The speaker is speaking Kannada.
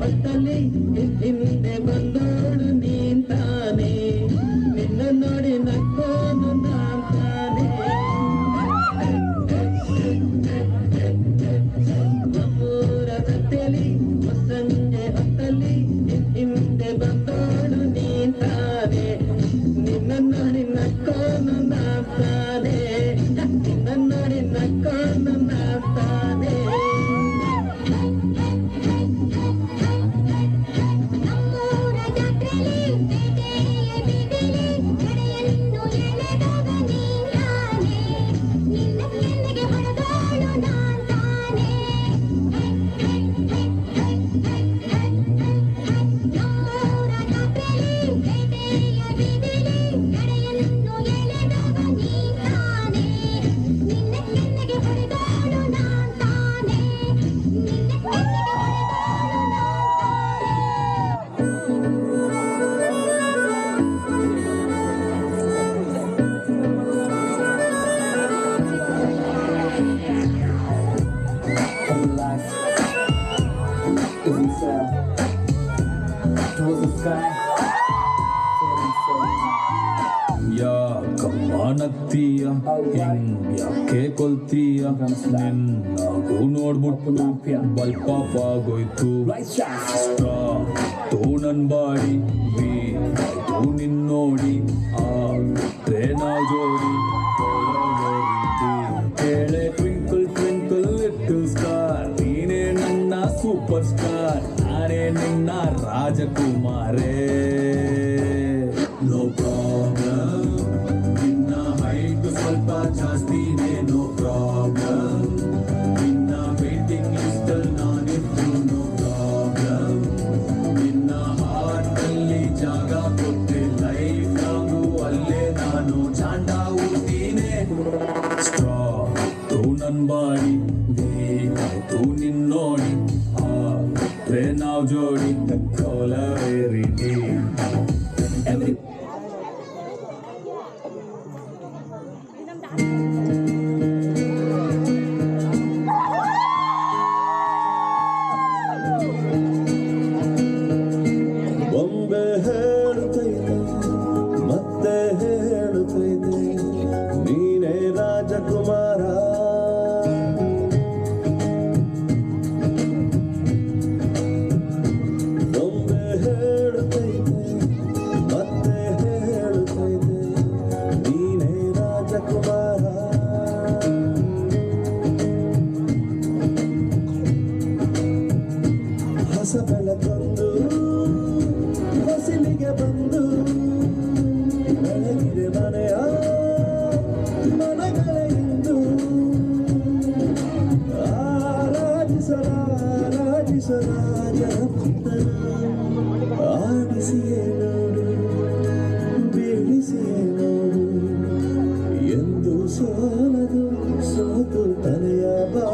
ಬಸಲಿ ಹಿಂದೆ ಬಂದು ಕಾಣತ್ತೀಯ ಹಿಂಗ ಯಾಕೆ ಕೊಲ್ತೀಯ ನಿನ್ನಗೂ ನೋಡ್ಬಿಟ್ಟು ಬಲ್ಪಾಪ್ ಆಗೋಯ್ತು ತೋ ನನ್ ಬಾಡಿ ರಾಜಕುಮಾರೇ ನೋ ಪ್ರಾಬ್ಲಮ್ ನಿನ್ನ ಹೈಟ್ ಸ್ವಲ್ಪ ಜಾಸ್ತಿನೇ ನೋ ಪ್ರಾಬ್ಲಮ್ ನಿನ್ನ ವೇಟಿಂಗ್ ಲಿಸ್ಟಲ್ ನಾನಿದ್ದು ನೋ ಪ್ರಾಬ್ಲಮ್ ನಿನ್ನ ಹಾರ್ಟಲ್ಲಿ ಜಾಗ ಕೊಟ್ಟೆ ಲೈಫ್ ಲಾಂಗು ಅಲ್ಲೇ ನಾನು ಚಾಂಡ ಊಟೀನೆ ಸ್ಟ್ರಾಂಗ್ ನನ್ ಬಾಡಿ, ಬೇಕಾಯ್ತು ನಿನ್ನೋಡಿ. ಆದ್ರೆ ನಾವ್ ಜೋಡಿ ಕೋಲವೇರಿ ಎವ್ರಿ ಒಮ್ಮೆ ಹೇಳುತ್ತೈತೆ ಮತ್ತೆ ಹೇಳುತ್ತೈತೆ ಹೊಸ ಬೆಳಕೊಂದು ಹೊಸಿಲಿಗೆ ಬಂದು, ಬೆಳಗಿದೆ ಮನೆಯ ಮನಗಳ ಇಂದು. ಆರಾಧಿಸಲಾರಾಧಿಸಲಾಜನ ಆಡಿಸಿಯೇ ನೋಡು, ಬೀಳಿಸಿಯೇ ನೋಡು. ಎಂದು ಸೋಲದು, ಸೋತು ತಲೆಯ ಬಾ